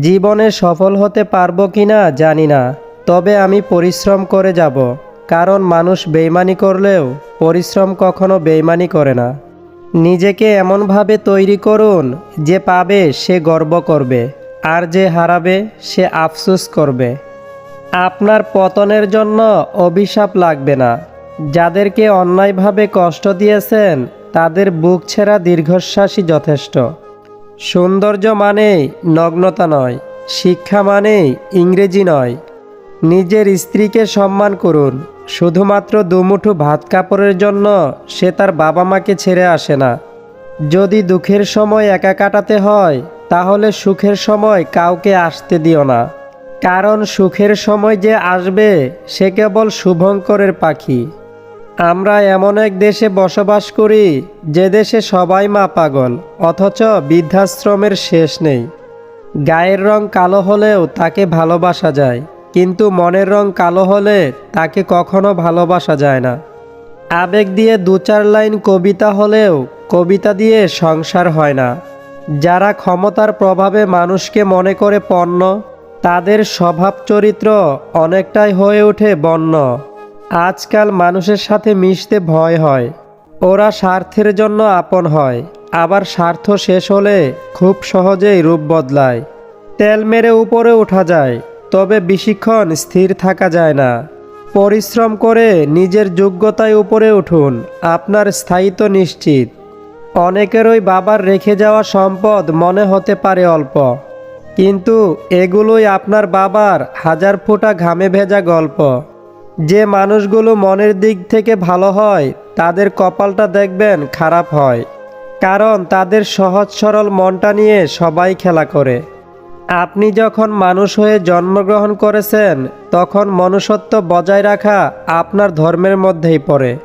জীবনে সফল হতে পারব কি না জানি না, তবে আমি পরিশ্রম করে যাব, কারণ মানুষ বেইমানি করলেও পরিশ্রম কখনো বেইমানি করে না। নিজেকে এমনভাবে তৈরি করুন যে পাবে সে গর্ব করবে, আর যে হারাবে সে আফসুস করবে। আপনার পতনের জন্য অভিশাপ লাগবে না। যাদেরকে অন্যায়ভাবে কষ্ট দিয়েছেন, তাদের বুক ছেঁড়া দীর্ঘশ্বাসই যথেষ্ট। সৌন্দর্য মানেই নগ্নতা নয়, শিক্ষা মানেই ইংরেজি নয়। নিজের স্ত্রীকে সম্মান করুন, শুধুমাত্র দুমুঠো ভাত কাপড়ের জন্য সে তার বাবা মাকে ছেড়ে আসে না। যদি দুঃখের সময় একা কাটাতে হয়, তাহলে সুখের সময় কাউকে আসতে দিও না। কারণ সুখের সময় যে আসবে, সে কেবল শুভঙ্করের পাখি। আমরা এমন এক দেশে বসবাস করি যে দেশে সবাই মা পাগল, অথচ বৃদ্ধাশ্রমের শেষ নেই। গায়ের রং কালো হলেও তাকে ভালোবাসা যায়, কিন্তু মনের রং কালো হলে তাকে কখনো ভালোবাসা যায় না। আবেগ দিয়ে দু চার লাইন কবিতা হলেও কবিতা দিয়ে সংসার হয় না। যারা ক্ষমতার প্রভাবে মানুষকে মনে করে পণ্য, তাদের স্বভাব চরিত্র অনেকটাই হয়ে ওঠে বন্য। আজকাল মানুষের সাথে মিশতে ভয় হয়। ওরা স্বার্থের জন্য আপন হয়। আবার স্বার্থ শেষ হলে খুব সহজেই রূপ বদলায়। তেল মেরে উপরে ওঠা যায়, তবে বেশিক্ষণ স্থির থাকা যায় না। পরিশ্রম করে নিজের যোগ্যতায় উপরে উঠুন, আপনার স্থায়িত্ব নিশ্চিত। অনেকেরই বাবার রেখে যাওয়া সম্পদ মনে হতে পারে অল্প। কিন্তু এগুলোই আপনার বাবার হাজার ফোঁটা ঘামে ভেজা গল্প। যে মানুষগুলো মনের দিক থেকে ভালো হয়, তাদের কপালটা দেখবেন খারাপ হয়। কারণ তাদের সহজ সরল মনটা নিয়ে সবাই খেলা করে। আপনি যখন মানুষ হয়ে জন্মগ্রহণ করেছেন, তখন মনুষ্যত্ব বজায় রাখা আপনার ধর্মের মধ্যেই পড়ে।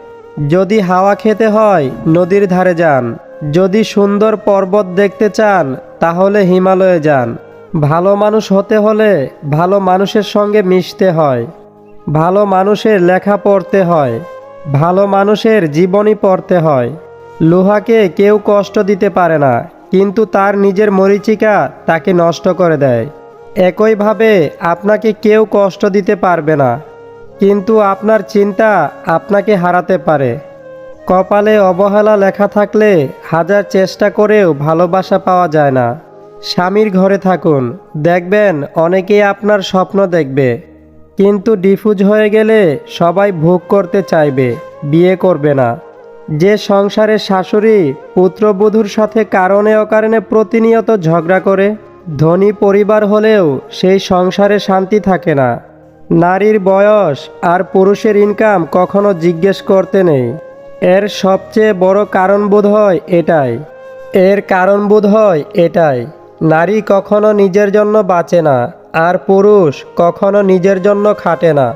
যদি হাওয়া খেতে হয়, নদীর ধারে যান। যদি সুন্দর পর্বত দেখতে চান, তাহলে হিমালয়ে যান। ভালো মানুষ হতে হলে ভালো মানুষের সঙ্গে মিশতে হয়। ভালো মানুষের লেখা পড়তে হয়, ভালো মানুষের জীবনী পড়তে হয়। লোহাকে কেউ কষ্ট দিতে পারে না, কিন্তু তার নিজের মরিচিকা তাকে নষ্ট করে দেয়। একইভাবে আপনাকে কেউ কষ্ট দিতে পারবে না, কিন্তু আপনার চিন্তা আপনাকে হারাতে পারে। কপালে অবহেলা লেখা থাকলে হাজার চেষ্টা করেও ভালোবাসা পাওয়া যায় না। স্বামীর ঘরে থাকুন, দেখবেন অনেকেই আপনার স্বপ্ন দেখবে। কিন্তু ডিফুজ হয়ে গেলে সবাই ভোগ করতে চাইবে, বিয়ে করবে না। যে সংসারের শাশুড়ি পুত্রবধূর সাথে কারণে অকারণে প্রতিনিয়ত ঝগড়া করে, ধনী পরিবার হলেও সেই সংসারে শান্তি থাকে না। নারীর বয়স আর পুরুষের ইনকাম কখনো জিজ্ঞেস করতে নেই। এর সবচেয়ে বড় কারণ বোধ হয় এটাই। এর কারণ বোধ হয় এটাই, নারী কখনো নিজের জন্য বাঁচে না। আর পুরুষ কখনো নিজের জন্য খাটে না।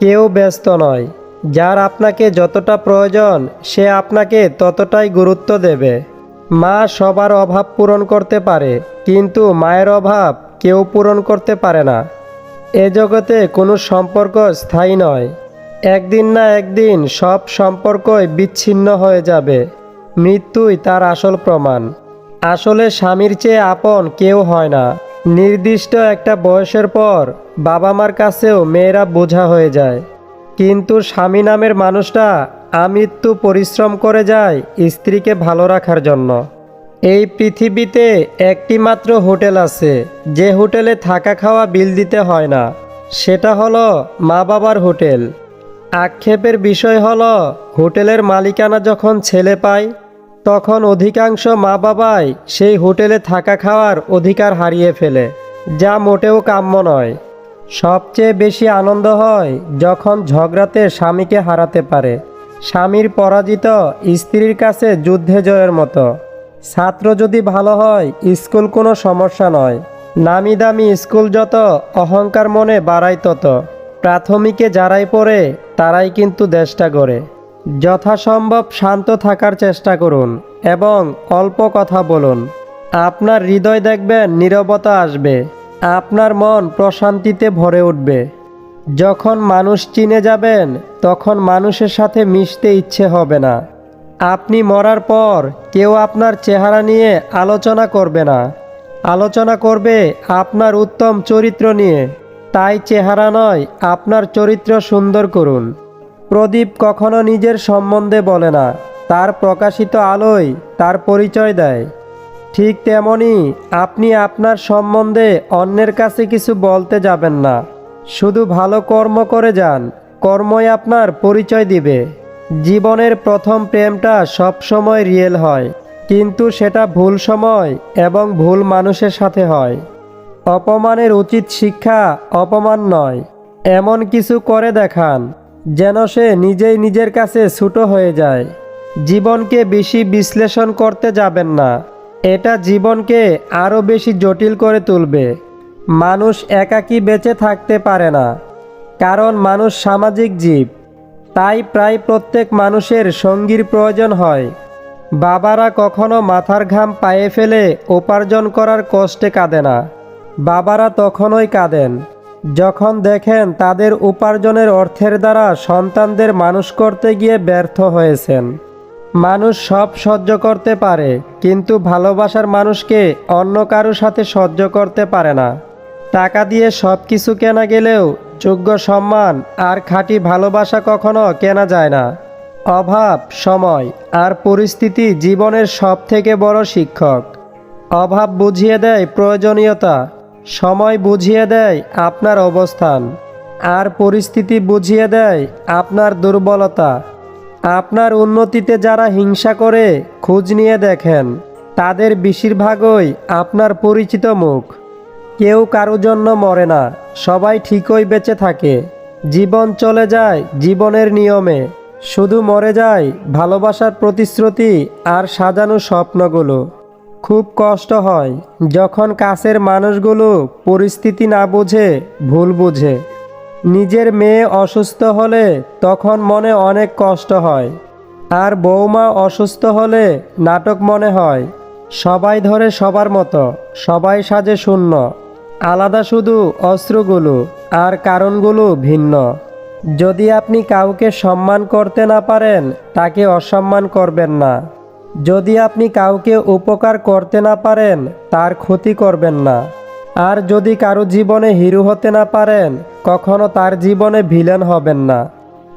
কেউ ব্যস্ত নয়। যার আপনাকে যতটা প্রয়োজন, সে আপনাকে ততটাই গুরুত্ব দেবে। মা সবার অভাব পূরণ করতে পারে, কিন্তু মায়ের অভাব কেউ পূরণ করতে পারে না। এ জগতে কোনো সম্পর্ক স্থায়ী নয়। একদিন না একদিন সব সম্পর্কই বিচ্ছিন্ন হয়ে যাবে। মৃত্যুই তার আসল প্রমাণ। আসলে স্বামীর চেয়ে আপন কেউ হয় না। নির্দিষ্ট একটা বয়সের পর বাবা মার কাছেও মেয়েরা বোঝা হয়ে যায়। কিন্তু স্বামী নামের মানুষটা আমৃত্যু পরিশ্রম করে যায় স্ত্রীকে ভালো রাখার জন্য। এই পৃথিবীতে একটি মাত্র হোটেল আছে, যে হোটেলে থাকা খাওয়া বিল দিতে হয় না। সেটা হলো মা বাবার হোটেল। আক্ষেপের বিষয় হলো হোটেলের মালিকানা যখন ছেলে পায় তখন অধিকাংশ মা বাবাই সেই হোটেলে থাকা খাওয়ার অধিকার হারিয়ে ফেলে, যা মোটেও কাম্য নয়। সবচেয়ে বেশি আনন্দ হয় যখন ঝগড়াতে স্বামীকে হারাতে পারে। স্বামীর পরাজিত স্ত্রীর কাছে যুদ্ধে জয়ের মতো। ছাত্র যদি ভালো হয়, স্কুল কোনো সমস্যা নয়। নামি দামি স্কুল যত অহংকার মনে বাড়ায় তত। প্রাথমিকে যারাই পড়ে, তারাই কিন্তু দেশটা গড়ে। যথাসম্ভব শান্ত থাকার চেষ্টা করুন এবং অল্প কথা বলুন। আপনার হৃদয় দেখবেন নীরবতা আসবে। আপনার মন প্রশান্তিতে ভরে উঠবে। যখন মানুষ চিনে যাবেন, তখন মানুষের সাথে মিশতে ইচ্ছে হবে না। আপনি মরার পর কেউ আপনার চেহারা নিয়ে আলোচনা করবে না। আলোচনা করবে আপনার উত্তম চরিত্র নিয়ে। তাই চেহারা নয়, আপনার চরিত্র সুন্দর করুন। প্রদীপ কখনো নিজের সম্বন্ধে বলে না। তার প্রকাশিত আলোয় তার পরিচয় দেয়। ঠিক তেমনি আপনি আপনার সম্বন্ধে অন্যের কাছে কিছু বলতে যাবেন না। শুধু ভালো কর্ম করে যান, কর্মই আপনার পরিচয় দিবে। জীবনের প্রথম প্রেমটা সবসময় রিয়েল হয়, কিন্তু সেটা ভুল সময় এবং ভুল মানুষের সাথে হয়। অপমানের উচিত শিক্ষা অপমান নয়, এমন কিছু করে দেখান। যেন সে নিজেই নিজের কাছে ছুটো হয়ে যায়। জীবনকে বেশি বিশ্লেষণ করতে যাবেন না। এটা জীবনকে আরও বেশি জটিল করে তুলবে। মানুষ একাকী বেঁচে থাকতে পারে না, কারণ মানুষ সামাজিক জীব। তাই প্রায় প্রত্যেক মানুষের সঙ্গীর প্রয়োজন হয়। বাবারা কখনো মাথার ঘাম পায়ে ফেলে উপার্জন করার কষ্টে কাঁদে না। বাবারা তখনই কাঁদেন। যখন দেখেন তাদের উপার্জনের অর্থের দ্বারা সন্তানদের মানুষ করতে গিয়ে ব্যর্থ হয়েছেন। মানুষ সব সহ্য করতে পারে, কিন্তু ভালোবাসার মানুষকে অন্য কারোর সাথে সহ্য করতে পারে না। টাকা দিয়ে সব কিছু কেনা গেলেও যোগ্য সম্মান আর খাঁটি ভালোবাসা কখনো কেনা যায় না। অভাব, সময় আর পরিস্থিতি জীবনের সব থেকে বড় শিক্ষক। অভাব বুঝিয়ে দেয় প্রয়োজনীয়তা। সময় বুঝিয়ে দেয় আপনার অবস্থান, আর পরিস্থিতি বুঝিয়ে দেয় আপনার দুর্বলতা। আপনার উন্নতিতে যারা হিংসা করে, খোঁজ নিয়ে দেখেন, তাদের বেশিরভাগই আপনার পরিচিত মুখ। কেউ কারও জন্য মরে না, সবাই ঠিকই বেঁচে থাকে। জীবন চলে যায় জীবনের নিয়মে, শুধু মরে যায় ভালোবাসার প্রতিশ্রুতি আর সাজানো স্বপ্নগুলো। খুব কষ্ট হয় যখন কাছের মানুষগুলো পরিস্থিতি না বুঝে, ভুল বোঝে। নিজের মেয়ে অসুস্থ হলে তখন মনে অনেক কষ্ট হয়। আর বৌমা অসুস্থ হলে নাটক মনে হয়। সবাই ধরে সবার মতো, সবাই সাজে শূন্য। আলাদা শুধু অস্ত্রগুলো আর কারণগুলো ভিন্ন। যদি আপনি কাউকে সম্মান করতে না পারেন, তাকে অসম্মান করবেন না। যদি আপনি কাউকে উপকার করতে না পারেন, তার ক্ষতি করবেন না। আর যদি কারও জীবনে হিরো হতে না পারেন, কখনো তার জীবনে ভিলেন হবেন না।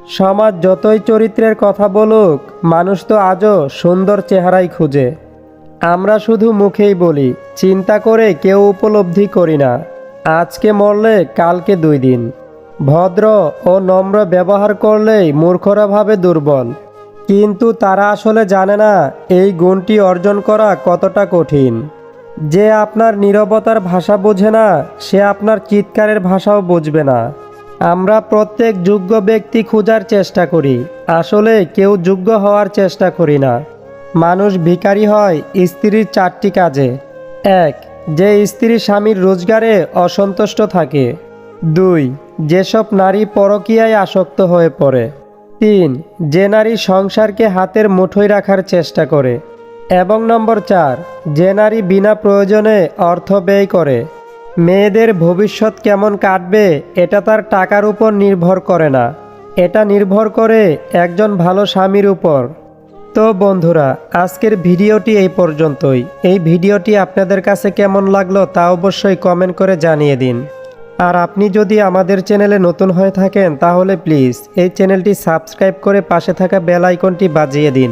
সমাজ যতই চরিত্রের কথা বলুক, মানুষ তো আজও সুন্দর চেহারাই খুঁজে। আমরা শুধু মুখেই বলি, চিন্তা করে কেউ উপলব্ধি করি না। আজকে মরলে কালকে দুই দিন। ভদ্র ও নম্র ব্যবহার করলেই মূর্খরা ভাবে দুর্বল। কিন্তু তারা আসলে জানে না, এই গুণটি অর্জন করা কতটা কঠিন। যে আপনার নীরবতার ভাষা বোঝে না, সে আপনার চিৎকারের ভাষাও বুঝবে না। আমরা প্রত্যেক যোগ্য ব্যক্তি খোঁজার চেষ্টা করি, আসলে কেউ যোগ্য হওয়ার চেষ্টা করি না। মানুষ ভিখারি হয় স্ত্রীর চারটি কাজে। এক, যে স্ত্রী স্বামীর রোজগারে অসন্তুষ্ট থাকে। দুই, যেসব নারী পরকীয়ায় আসক্ত হয়ে পড়ে। তিন, যে নারী সংসারকে হাতের মুঠোয় রাখার চেষ্টা করে। এবং নম্বর চার, যে নারী বিনা প্রয়োজনে অর্থ ব্যয় করে। মেয়েদের ভবিষ্যৎ কেমন কাটবে, এটা তার টাকার উপর নির্ভর করে না। এটা নির্ভর করে একজন ভালো স্বামীর উপর। তো বন্ধুরা, আজকের ভিডিওটি এই পর্যন্তই। এই ভিডিওটি আপনাদের কাছে কেমন লাগল তা অবশ্যই কমেন্ট করে জানিয়ে দিন। আর আপনি যদি আমাদের চ্যানেলে নতুন হয়ে থাকেন তাহলে প্লিজ এই চ্যানেলটি সাবস্ক্রাইব করে পাশে থাকা বেল আইকনটি বাজিয়ে দিন।